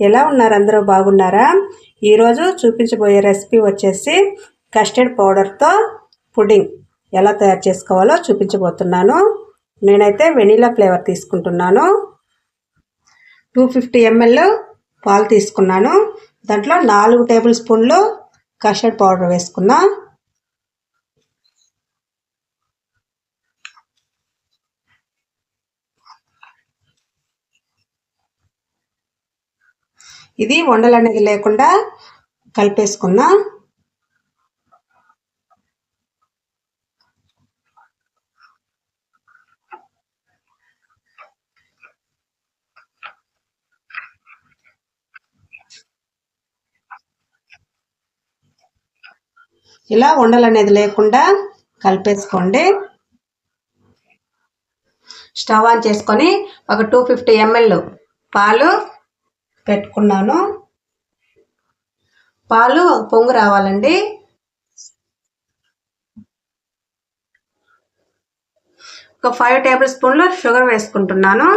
ఎలా ఉన్నారు? అందరూ బాగున్నారా? ఈరోజు చూపించబోయే రెసిపీ వచ్చేసి కస్టర్డ్ పౌడర్తో పుడింగ్. ఎలా తయారు చేసుకోవాలో చూపించబోతున్నాను. నేనైతే వెనీలా ఫ్లేవర్ తీసుకుంటున్నాను. టూ ఫిఫ్టీ ఎంఎల్ పాలు తీసుకున్నాను. దాంట్లో నాలుగు టేబుల్ స్పూన్లు కస్టర్డ్ పౌడర్ వేసుకున్నా ఇది వండలు అనేది లేకుండా కలిపేసుకుందాం ఇలా ఉండలు అనేది లేకుండా కలిపేసుకోండి. స్టవ్ ఆన్ చేసుకొని ఒక టూ ఫిఫ్టీ ఎంఎల్ పాలు పెట్టుకున్నాను. పాలు పొంగు రావాలండి. ఒక ఫైవ్ టేబుల్ స్పూన్లు షుగర్ వేసుకుంటున్నాను.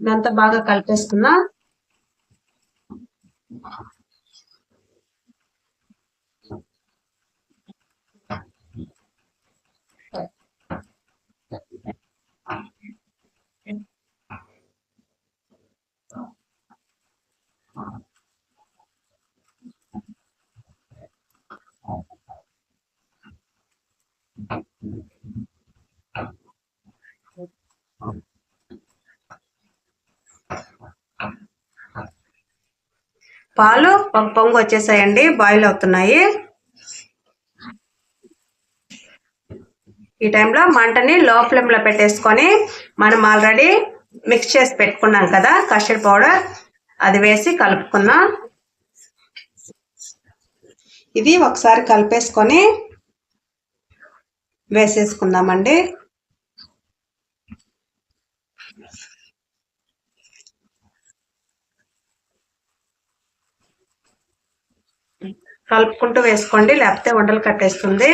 ఇదంతా బాగా కలిపేసుకున్నా. పాలు ఒక పొంగు వచ్చేసాయండి. బాయిల్ అవుతున్నాయి. ఈ టైంలో మంటని లో ఫ్లేమ్లో పెట్టేసుకొని మనం ఆల్రెడీ మిక్స్ చేసి పెట్టుకున్నాం కదా కస్టర్డ్ పౌడర్ అది వేసి కలుపుకుందాం. ఇది ఒకసారి కలిపేసుకొని వేసేసుకుందామండి. కలుపుకుంటూ వేసుకోండి. లేకపోతే వండలు కట్టేస్తుంది.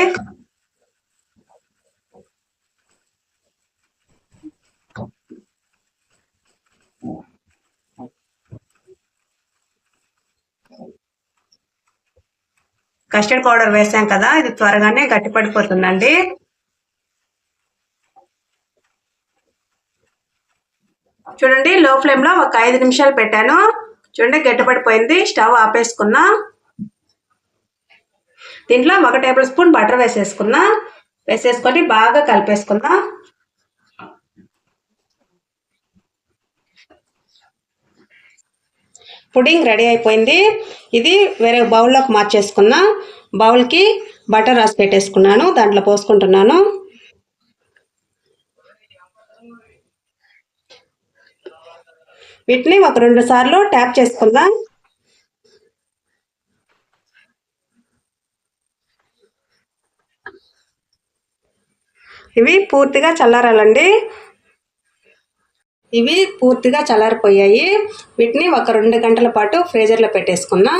కస్టర్డ్ పౌడర్ వేసాం కదా ఇది త్వరగానే గట్టిపడిపోతుందండి. చూడండి లో ఫ్లేమ్లో ఒక ఐదు నిమిషాలు పెట్టాను. చూడండి గట్టిపడిపోయింది. స్టవ్ ఆపేసుకున్నా. దీంట్లో ఒక టేబుల్ స్పూన్ బటర్ వేసేసుకుందాం వేసేసుకొని బాగా కలిపేసుకుందాం పుడింగ్ రెడీ అయిపోయింది. ఇది వేరే బౌల్లోకి మార్చేసుకున్నా బౌల్కి బటర్ రాసి పెట్టేసుకున్నాను దాంట్లో పోసుకుంటున్నాను. వీటిని ఒక రెండు సార్లు ట్యాప్ చేసుకుందాం. ఇవి పూర్తిగా చల్లారాలండి. ఇవి పూర్తిగా చల్లారిపోయాయి. వీటిని ఒక రెండు గంటల పాటు ఫ్రీజర్లో పెట్టేసుకున్నా.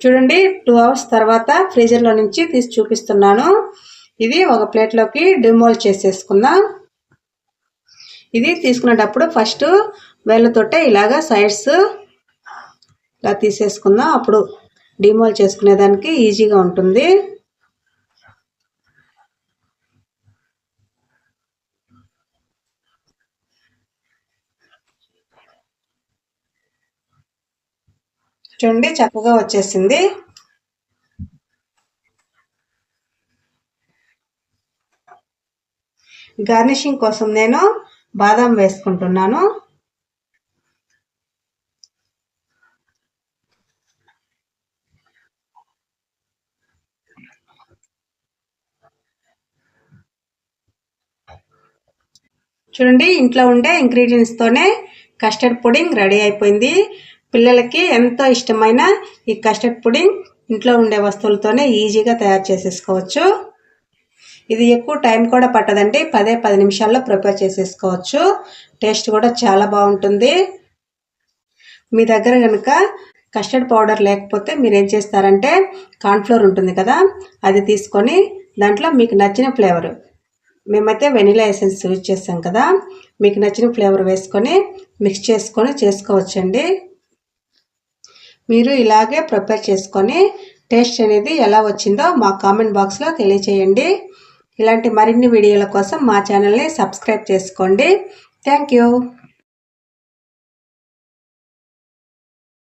చూడండి టూ అవర్స్ తర్వాత ఫ్రీజర్లో నుంచి తీసి చూపిస్తున్నాను. ఇది ఒక ప్లేట్లోకి డిమోల్ చేసేసుకుందాం ఇది తీసుకునేటప్పుడు ఫస్ట్ వేళ్ళతోటే ఇలాగా సైడ్స్ ఇలా తీసేసుకుందాం అప్పుడు డిమోల్ చేసుకునేదానికి ఈజీగా ఉంటుంది. చూడండి చక్కగా వచ్చేసింది. గార్నిషింగ్ కోసం నేను బాదం వేసుకుంటున్నాను. చూడండి ఇంట్లో ఉండే ఇంగ్రీడియంట్స్తోనే కస్టర్డ్ పుడింగ్ రెడీ అయిపోయింది. పిల్లలకి ఎంతో ఇష్టమైన ఈ కస్టర్డ్ పుడింగ్ ఇంట్లో ఉండే వస్తువులతోనే ఈజీగా తయారు చేసేసుకోవచ్చు. ఇది ఎక్కువ టైం కూడా పట్టదండి. పదే పది నిమిషాల్లో ప్రిపేర్ చేసేసుకోవచ్చు. టేస్ట్ కూడా చాలా బాగుంటుంది. మీ దగ్గర కనుక కస్టర్డ్ పౌడర్ లేకపోతే మీరు ఏం చేస్తారంటే కార్న్ఫ్లోర్ ఉంటుంది కదా అది తీసుకొని దాంట్లో మీకు నచ్చిన ఫ్లేవర్. మేమైతే వెనిలా ఎసెన్స్ యూజ్ చేస్తాం కదా మీకు నచ్చిన ఫ్లేవర్ వేసుకొని మిక్స్ చేసుకొని చేసుకోవచ్చండి. మీరు ఇలాగే ప్రిపేర్ చేసుకొని టేస్ట్ అనేది ఎలా వచ్చిందో మా కామెంట్ బాక్స్లో తెలియచేయండి. ఇలాంటి మరిన్ని వీడియోల కోసం మా ఛానల్ని సబ్స్క్రైబ్ చేసుకోండి. Thank you